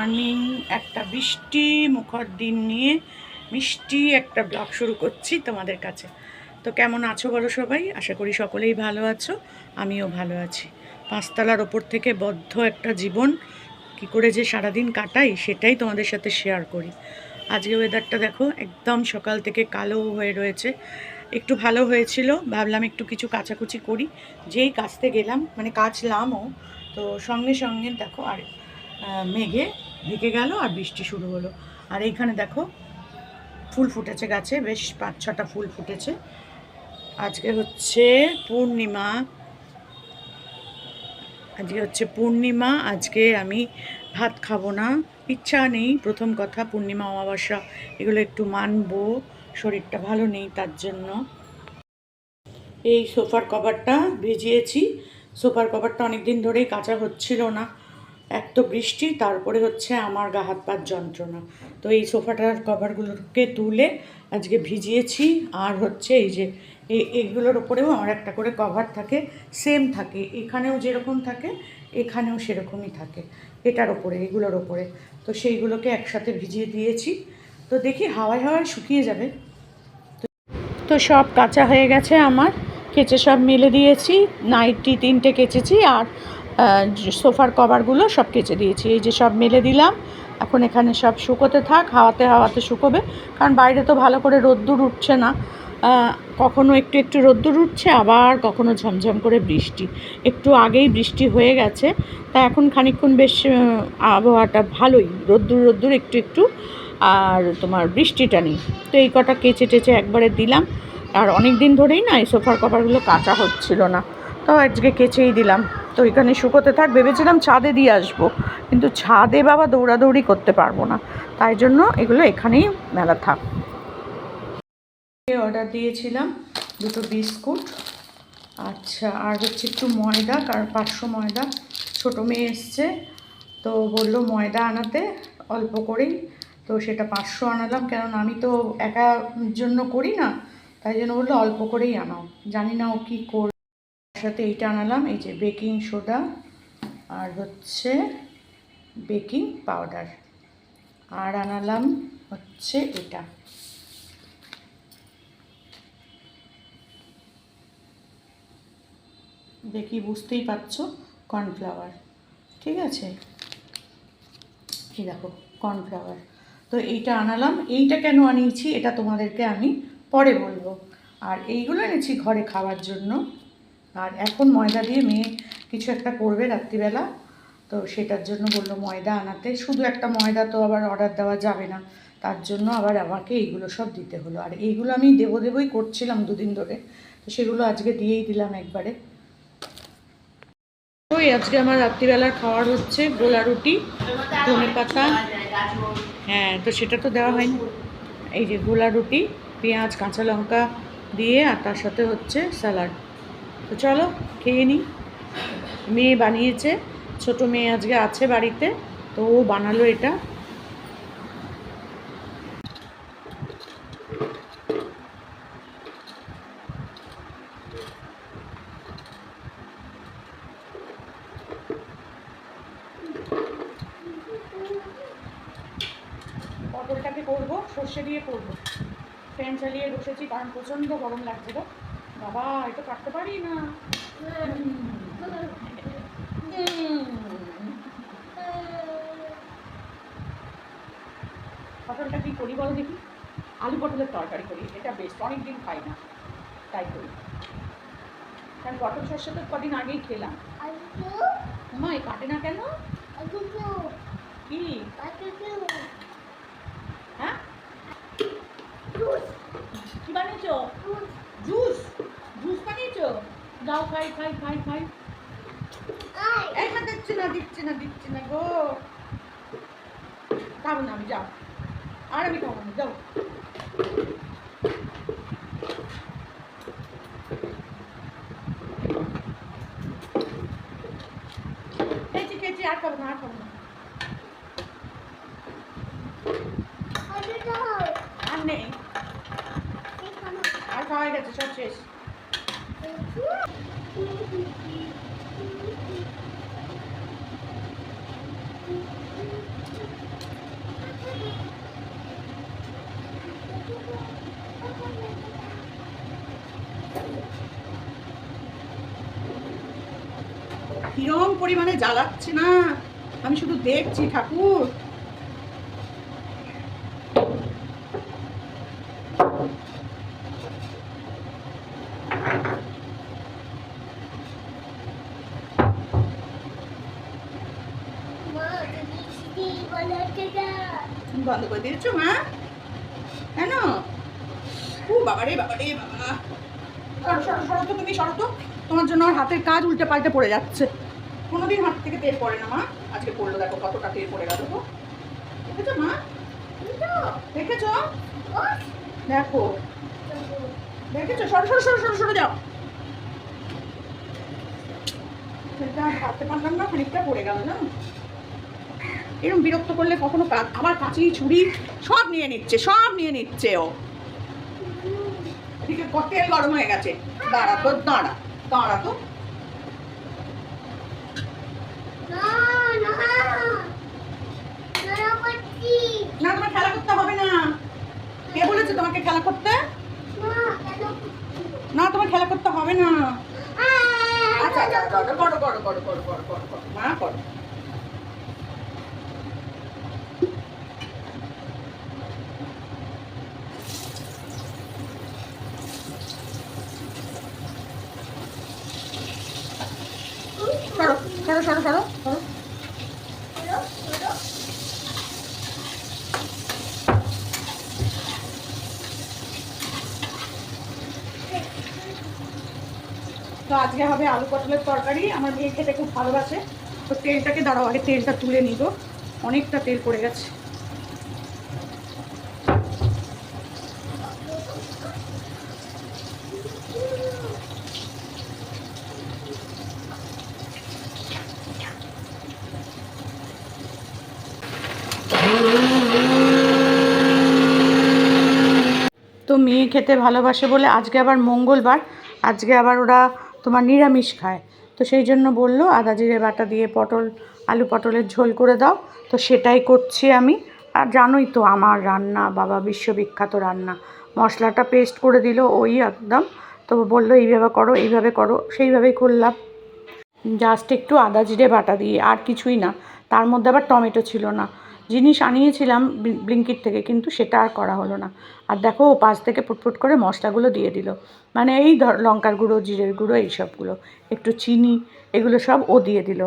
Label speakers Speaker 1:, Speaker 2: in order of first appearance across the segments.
Speaker 1: Morning একটা বৃষ্টি, মুখর দিন নিয়ে মিষ্টি একটা ব্লগ শুরু করছি তোমাদের কাছে। তো কেমন আছো বলো সবাই? আশা করি সকলেই ভালো আছো, আমিও ভালো আছি। পাঁচতলার ওপর থেকে বদ্ধ একটা জীবন, কি করে যে সারাদিন কাটাই সেটাই তোমাদের সাথে শেয়ার করি। আজকে ওয়েদারটা দেখো, একদম সকাল থেকে কালো হয়ে রয়েছে। একটু ভালো হয়েছিল, ভাবলাম একটু কিছু কাচাকুচি করি। যেই কাচতে গেলাম মানে কাচলামও, তো সঙ্গে সঙ্গে দেখো আর মেঘে ঢেকে গেল আর বৃষ্টি শুরু হলো। আর এইখানে দেখো, ফুল ফুটেছে গাছে, বেশ পাঁচ ছটা ফুল ফুটেছে। আজকে হচ্ছে পূর্ণিমা। আজকে হচ্ছে পূর্ণিমা, আজকে আমি ভাত খাব না। ইচ্ছা নেই, প্রথম কথা পূর্ণিমা, অমাবস্যা, এগুলো একটু মানবো, শরীরটা ভালো নেই তার জন্য। এই সোফার কভারটা ভিজিয়েছি। সোফার কভারটা অনেক দিন ধরেই কাঁচা হচ্ছিল না। এক তো বৃষ্টি, তারপরে হচ্ছে আমার গা হাত পার যন্ত্রণা। তো এই সোফাটার কভারগুলোকে তুলে আজকে ভিজিয়েছি, আর হচ্ছে এই যে এই এইগুলোর ওপরেও আমার একটা করে কভার থাকে, সেম থাকে। এখানেও যেরকম থাকে, এখানেও সেরকমই থাকে। এটার ওপরে এগুলোর ওপরে তো সেইগুলোকে একসাথে ভিজিয়ে দিয়েছি। তো দেখি, হাওয়ায় হাওয়ায় শুকিয়ে যাবে। তো সব কাঁচা হয়ে গেছে আমার। কেচে সব মেলে দিয়েছি। নাইটি তিনটে কেচেছি, আর সোফার কভারগুলো সব কেচে দিয়েছি। এই যে সব মেলে দিলাম। এখন এখানে সব শুকোতে থাক, হাওয়াতে হাওয়াতে শুকোবে। কারণ বাইরে তো ভালো করে রোদ্দুর উঠছে না। কখনো একটু একটু রোদ্দুর উঠছে, আবার কখনো ঝমঝম করে বৃষ্টি। একটু আগেই বৃষ্টি হয়ে গেছে। তা এখন খানিকক্ষণ বেশ আবহাওয়াটা ভালোই। রোদ্দুর রোদ্দুর একটু একটু। আর তোমার বৃষ্টিটা নেই। তো এই কটা কেচে টেচে একবারে দিলাম। আর অনেক দিন ধরেই না এই সোফার কভারগুলো কাঁচা হচ্ছিল না। তো আজকে কেচেই দিলাম। তো এখানে শুকোতে থাক, ভেবেছিলাম ছাদে দিয়ে আসব। কিন্তু ছাদে বাবা দৌড়াদৌড়ি করতে পারব না। তাই জন্য এগুলো এখানেই মেলা থাক। অর্ডার দিয়েছিলাম দুটো বিস্কুট। আচ্ছা আর হচ্ছে একটু ময়দা কারণ পাঁচশো ময়দা। ছোটো মেয়ে এসছে, তো বলল ময়দা আনাতে, অল্প করেই। তো সেটা পাঁচশো আনালাম কারণ আমি তো একা জন্য করি না। তাই জন্য বলল অল্প করেই আনাও। জানি না ও কী কর সাথে এইটা আনালাম, এই যে বেকিং সোডা আর হচ্ছে বেকিং পাউডার। আর আনালাম হচ্ছে এটা। দেখি বুঝতেই পারছ, কর্নফ্লাওয়ার। ঠিক আছে? এই দেখো, কর্নফ্লাওয়ার। তো এইটা আনালাম, এইটা কেন আনিয়েছি, এটা তোমাদেরকে আমি পরে বলব। আর এইগুলো এনেছি ঘরে খাওয়ার জন্য। আর এখন ময়দা দিয়ে মেয়ে কিছু একটা করবে রাত্রিবেলা। তো সেটার জন্য বলল, ময়দা আনাতে। শুধু একটা ময়দা তো আবার অর্ডার দেওয়া যাবে না। তার জন্য আবার আমাকে এইগুলো সব দিতে হলো। আর এইগুলো আমি দেবো দেবই করছিলাম দুদিন ধরে। তো সেগুলো আজকে দিয়েই দিলাম একবারে। ওই আজকে আমার রাত্রিবেলার খাওয়ার হচ্ছে গোলা রুটি ধনে পাতা। হ্যাঁ তো সেটা তো দেওয়া হয়নি। এই যে গোলা রুটি পেঁয়াজ, কাঁচা লঙ্কা দিয়ে আর তার সাথে হচ্ছে স্যালাড। তো চলো, খেয়ে নিই। মেয়ে বানিয়েছে, ছোট মেয়ে আজকে আছে বাড়িতে, তো ও বানালো এটা। পটলটাকে করব, সর্ষে দিয়ে করব। ফ্যান চালিয়ে বসেছি, কারণ প্রচণ্ড গরম লাগছে গো বাবা, এটা কাটতে পারি না। পটলটা কি করি বলো দেখি? আলু পটলের তরকারি করি, এটা বেস্ট অনেক দিন খাই না, তাই করি। কারণ পটল সর্ষে তো কদিন আগেই খেলাম। এই কাটে না কেন? কি? হ্যাঁ? কি বানিয়েছো? দাও খাই খাই খাই খাই। এই মা দিচ্ছে না দিচ্ছে না দিচ্ছি না গো। খাব না আমি যাও। আর আমি খাব না যাও। খেয়েছি খেয়েছি আর খাব না আর খাব না। আর নেই। আর খাওয়া গেছে সব শেষ। কিরম পরিমাণে জ্বালাচ্ছে না? আমি শুধু দেখছি ঠাকুর। করে মা? কেন? ও বাবা রে বাবা। সরো সরো সরো তুমি, সরো তো। তোমার জন্য আমার হাতের কাজ উল্টে পাল্টে পড়ে যাচ্ছে। কোনোদিন হাত থেকে তেল পড়ে না, মা। আজকে পড়ল, দেখো কতটা তেল পড়ে গেল তো। দেখেছ, মা? দেখেছ? দেখো। দেখেছ? সরো সরো সরো সরো সরো, যাও। সেটা হাতে পারলাম না, খানিকটা পড়ে গেল না এরকম বিরক্ত করলে কখনো আমার কাঁচি ছুরি সব নিয়ে নিচ্ছে সব নিয়ে নিচ্ছে ও। এদিকে তেল গরম হয়ে গেছে। দাঁড়া তো দাঁড়া দাঁড়া তো।
Speaker 2: না
Speaker 1: তোমার খেলা করতে হবে না। কে বলেছে তোমাকে খেলা করতে? না তোমার খেলা করতে হবে না। আচ্ছা
Speaker 2: আচ্ছা
Speaker 1: আচ্ছা, করো। করো করো করো করো করো করো। মা করো সরো সরো সরো সরো সরো তো আজকে হবে আলু পটলের তরকারি। আমার মেয়ে খেতে খুব ভালোবাসে। তো তেলটাকে দাঁড়াও, আগে তেলটা তুলে নিব। অনেকটা তেল পড়ে গেছে। তো মেয়ে খেতে ভালোবাসে বলে আজকে আবার মঙ্গলবার। আজকে আবার ওরা তোমার নিরামিষ খায়। তো সেই জন্য বলল, আদা জিরে বাটা দিয়ে পটল, আলু পটলের ঝোল করে দাও। তো সেটাই করছি আমি। আর জানোই তো আমার রান্না, বাবা বিশ্ববিখ্যাত রান্না। মশলাটা পেস্ট করে দিল ওই একদম। তো বলল, এইভাবে করো এইভাবে করো। সেইভাবেই করলাম। জাস্ট একটু আদা জিরে বাটা দিয়ে, আর কিছুই না। তার মধ্যে আবার টমেটো ছিল না। জিনিস আনিয়েছিলাম ব্লি- ব্লিঙ্কিট থেকে, কিন্তু সেটা আর করা হলো না। আর দেখো, ও পাশ থেকে ফুটফুট করে মশলাগুলো দিয়ে দিল। মানে এই ধর, লঙ্কার গুঁড়ো, জিরের গুঁড়ো, এইসবগুলো, একটু চিনি, এগুলো সব ও দিয়ে দিল।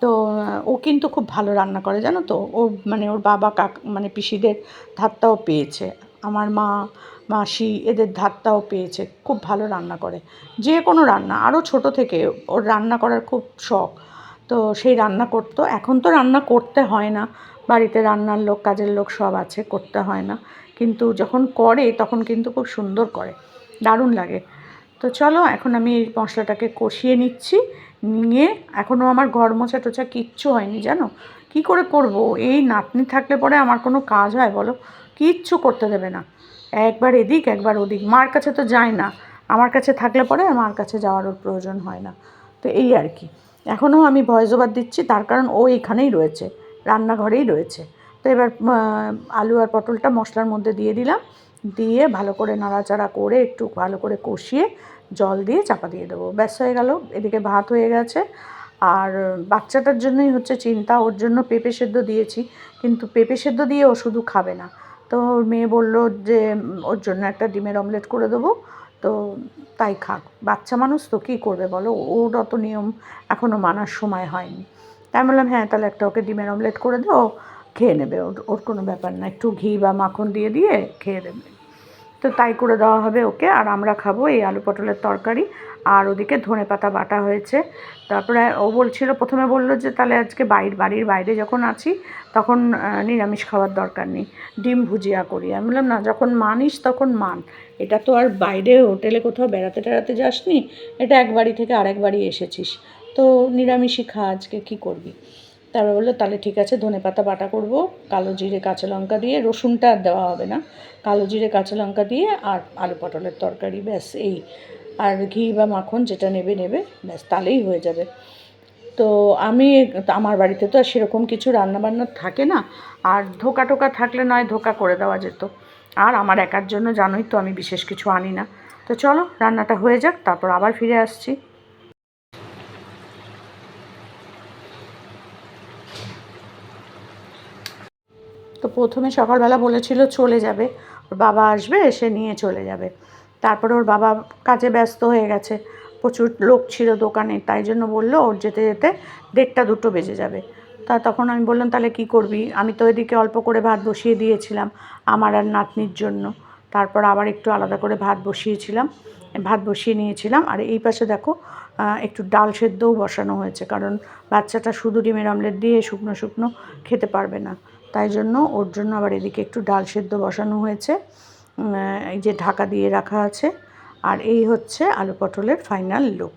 Speaker 1: তো, ও কিন্তু খুব ভালো রান্না করে, জানো তো? ও মানে ওর বাবা, কাক মানে পিসিদের ধারটাও পেয়েছে। আমার মা, মাসি, এদের ধারটাও পেয়েছে। খুব ভালো রান্না করে। যে কোনো রান্না আরও ছোট থেকে ওর রান্না করার খুব শখ। তো সেই রান্না করতো। এখন তো রান্না করতে হয় না। বাড়িতে রান্নার লোক, কাজের লোক সব আছে, করতে হয় না। কিন্তু যখন করে, তখন কিন্তু খুব সুন্দর করে। দারুণ লাগে। তো চলো, এখন আমি এই মশলাটাকে কষিয়ে নিচ্ছি, নিয়ে এখনও আমার ঘর মোছা টোছা কিচ্ছু হয়নি, জানো? কি করে করব? এই নাতনি থাকলে পরে আমার কোনো কাজ হয়, বলো? কিচ্ছু করতে দেবে না। একবার এদিক, একবার ওদিক। মার কাছে তো যায় না। আমার কাছে থাকলে পরে মার কাছে যাওয়ার ওর প্রয়োজন হয় না। তো এই আর কি। এখনও আমি ভয়েস ওভার দিচ্ছি, তার কারণ ও এখানেই রয়েছে। রান্নাঘরেই রয়েছে। তো এবার আলু আর পটলটা মশলার মধ্যে দিয়ে দিলাম। দিয়ে ভালো করে নাড়াচাড়া করে একটু ভালো করে কষিয়ে জল দিয়ে চাপা দিয়ে দেবো। ব্যাস, হয়ে গেল। এদিকে ভাত হয়ে গেছে। আর বাচ্চাটার জন্যই হচ্ছে চিন্তা। ওর জন্য পেঁপে সেদ্ধ দিয়েছি। কিন্তু পেঁপে সেদ্ধ দিয়ে ও শুধু খাবে না। তো ওর মেয়ে বলল যে, ওর জন্য একটা ডিমের অমলেট করে দেবো। তো তাই খাক। বাচ্চা মানুষ তো কী করবে বলো? ওর অত নিয়ম এখনও মানার সময় হয়নি। তাই বললাম হ্যাঁ তাহলে একটা ওকে ডিমের অমলেট করে দাও, খেয়ে নেবে। ওর ওর কোনো ব্যাপার না, একটু ঘি বা মাখন দিয়ে দিয়ে খেয়ে নেবে। তো তাই করে দেওয়া হবে ওকে। আর আমরা খাব এই আলু পটলের তরকারি। আর ওদিকে ধনে পাতা বাটা হয়েছে। তারপরে ও বলছিল, প্রথমে বলল যে, তাহলে আজকে বাইর, বাড়ির বাইরে যখন আছি, তখন নিরামিষ খাওয়ার দরকার নেই। ডিম ভুজিয়া করি। আমি বললাম, না, যখন মানিস, তখন মান। এটা তো আর বাইরে হোটেলে কোথাও বেড়াতে টেড়াতে যাসনি? এটা এক বাড়ি থেকে আরেক বাড়ি এসেছিস। তো নিরামিষই খা, আজকে কী করবি? তারপর বলল, তাহলে ঠিক আছে, ধনে পাতা বাটা করব, কালো জিরে, কাঁচা লঙ্কা দিয়ে, রসুনটা আর দেওয়া হবে না। কালো জিরে, কাঁচা লঙ্কা দিয়ে আর আলু পটলের তরকারি, ব্যাস, এই। আর ঘি বা মাখন যেটা নেবে নেবে, ব্যাস, তাহলেই হয়ে যাবে। তো আমি, আমার বাড়িতে তো আর সেরকম কিছু রান্নাবান্না থাকে না। আর ধোকা টোকা থাকলে নয়, ধোকা করে দেওয়া যেত। আর আমার একার জন্য জানোই তো, আমি বিশেষ কিছু আনি না। তো চলো, রান্নাটা হয়ে যাক, তারপর আবার ফিরে আসছি। তো প্রথমে সকালবেলা বলেছিল চলে যাবে। ওর বাবা আসবে, এসে নিয়ে চলে যাবে। তারপরে ওর বাবা কাজে ব্যস্ত হয়ে গেছে। প্রচুর লোক ছিল দোকানে, তাই জন্য বলল ওর যেতে যেতে দেড়টা দুটো বেজে যাবে। তা তখন আমি বললাম, তাহলে কি করবি? আমি তো এদিকে অল্প করে ভাত বসিয়ে দিয়েছিলাম আমার আর নাতনির জন্য। তারপর আবার একটু আলাদা করে ভাত বসিয়েছিলাম, ভাত বসিয়ে নিয়েছিলাম। আর এই পাশে দেখো একটু ডাল সেদ্ধও বসানো হয়েছে, কারণ বাচ্চাটা শুধু ডিমের অমলেট দিয়ে শুকনো শুকনো খেতে পারবে না। তাই জন্য ওর জন্য আবার এদিকে একটু ডাল সেদ্ধ বসানো হয়েছে। এই যে ঢাকা দিয়ে রাখা আছে। আর এই হচ্ছে আলু পটলের ফাইনাল লুক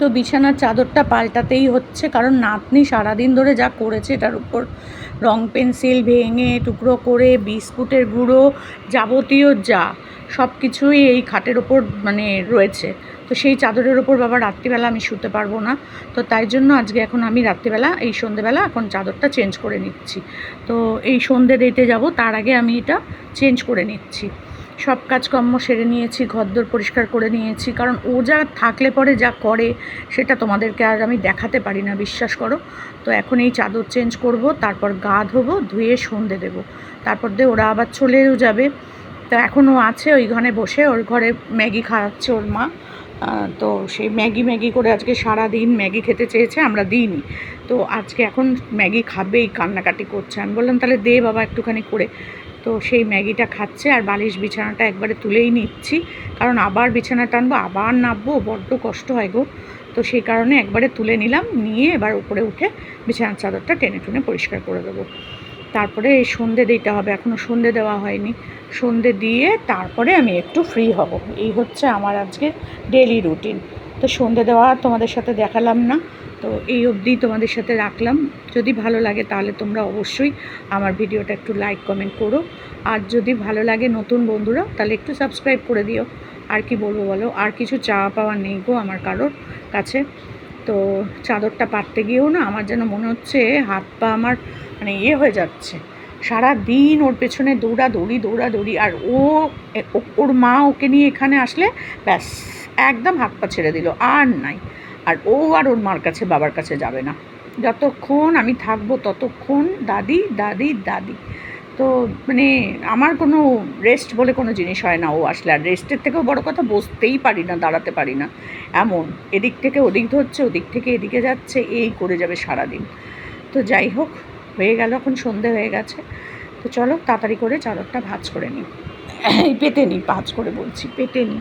Speaker 1: তো বিছানার চাদরটা পাল্টাতেই হচ্ছে, কারণ নাতনি সারাদিন ধরে যা করেছে এটার উপর। রং পেন্সিল ভেঙে টুকরো করে বিস্কুটের গুঁড়ো যাবতীয় যা সব কিছুই এই খাটের ওপর মানে রয়েছে। তো সেই চাদরের ওপর বাবা রাত্রিবেলা আমি শুতে পারব না। তো তাই জন্য আজকে এখন আমি রাত্রিবেলা, এই সন্ধেবেলা এখন চাদরটা চেঞ্জ করে নিচ্ছি। তো এই সন্ধে দিতে যাব, তার আগে আমি এটা চেঞ্জ করে নিচ্ছি। সব কাজকর্ম সেরে নিয়েছি, ঘরদোর পরিষ্কার করে নিয়েছি। কারণ ও যা থাকলে পরে যা করে, সেটা তোমাদেরকে আর আমি দেখাতে পারি না, বিশ্বাস করো। তো এখন এই চাদর চেঞ্জ করব, তারপর গা ধোবো, ধুয়ে সন্ধে দেবো। তারপর দিয়ে ওরা আবার চলেও যাবে। তো এখনও আছে ওই ঘরে বসে, ওর ঘরে ম্যাগি খাওয়াচ্ছে ওর মা। তো সেই ম্যাগি ম্যাগি করে আজকে সারা দিন ম্যাগি খেতে চেয়েছে, আমরা দিইনি। তো আজকে এখন ম্যাগি খাবেই, কান্নাকাটি করছে। আমি বললাম, তাহলে দে বাবা একটুখানি করে। তো সেই ম্যাগিটা খাচ্ছে আর বালিশ বিছানাটা একবারে তুলেই নিচ্ছি। কারণ আবার বিছানা টানবো, আবার নামবো বড্ড কষ্ট হয় গো। তো সেই কারণে একবারে তুলে নিলাম, নিয়ে এবার উপরে উঠে বিছানার চাদরটা টেনে টুনে পরিষ্কার করে দেবো। তারপরে এই সন্ধে দিতে হবে এখনও সন্ধে দেওয়া হয়নি। সন্ধে দিয়ে তারপরে আমি একটু ফ্রি হব। এই হচ্ছে আমার আজকে ডেলি রুটিন তো সন্ধে দেওয়া তোমাদের সাথে দেখালাম না। তো এই অবধি তোমাদের সাথে রাখলাম। যদি ভালো লাগে তাহলে তোমরা অবশ্যই আমার ভিডিওটা একটু লাইক কমেন্ট করো। আর যদি ভালো লাগে নতুন বন্ধুরা, তাহলে একটু সাবস্ক্রাইব করে দিও। আর কি বলব বলো? আর কিছু চাওয়া পাওয়া নেই গো আমার কারোর কাছে। তো চাদরটা পাততে গিয়েও না আমার যেন মনে হচ্ছে হাত পা আমার মানে ইয়ে হয়ে যাচ্ছে। সারা দিন ওর পেছনে দৌড়া দৌড়ি দৌড়া দৌড়ি আর ও- ওর মা ওকে নিয়ে এখানে আসলে ব্যাস, একদম হাত পা ছেড়ে দিল। আর নাই। আর ও আর ওর মার কাছে, বাবার কাছে যাবে না। যতক্ষণ আমি থাকব ততক্ষণ দাদি দাদি দাদি। তো মানে আমার কোনো রেস্ট বলে কোনো জিনিস হয় না ও আসলে। আর রেস্টের থেকেও বড় কথা বসতেই পারি না, দাঁড়াতে পারি না। এমন, এদিক থেকে ওদিক ধরছে, ওদিক থেকে এদিকে যাচ্ছে, এই করে যাবে সারাদিন। তো যাই হোক, হয়ে গেল এখন, সন্ধে হয়ে গেছে। তো চলো তাড়াতাড়ি করে চাদরটা ভাঁজ করে নিই। এই পেতে নিই ভাজ করে বলছি, পেতে নিই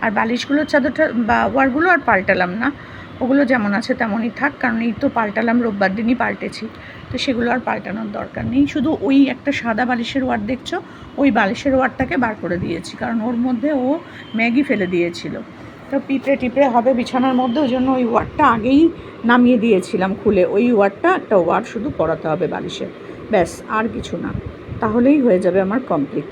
Speaker 1: আর বালিশগুলোর চাদরটা বা ওয়ারগুলো আর পাল্টালাম না। ওগুলো যেমন আছে তেমনই থাক, কারণ এই তো পাল্টালাম, রোববার দিনই পাল্টেছি। তো সেগুলো আর পাল্টানোর দরকার নেই। শুধু ওই একটা সাদা বালিশের ওয়ার দেখছ? ওই বালিশের ওয়ারটাকে বার করে দিয়েছি, কারণ ওর মধ্যে ও ম্যাগি ফেলে দিয়েছিল। তো পিঁপড়ে টিপড়ে হবে বিছানার মধ্যে, ওই জন্য ওই ওয়ারটা আগেই নামিয়ে দিয়েছিলাম খুলে। ওই ওয়ারটা একটা ওয়ার শুধু পরাতে হবে বালিশে। ব্যাস, আর কিছু না। তাহলেই হয়ে যাবে আমার কমপ্লিট।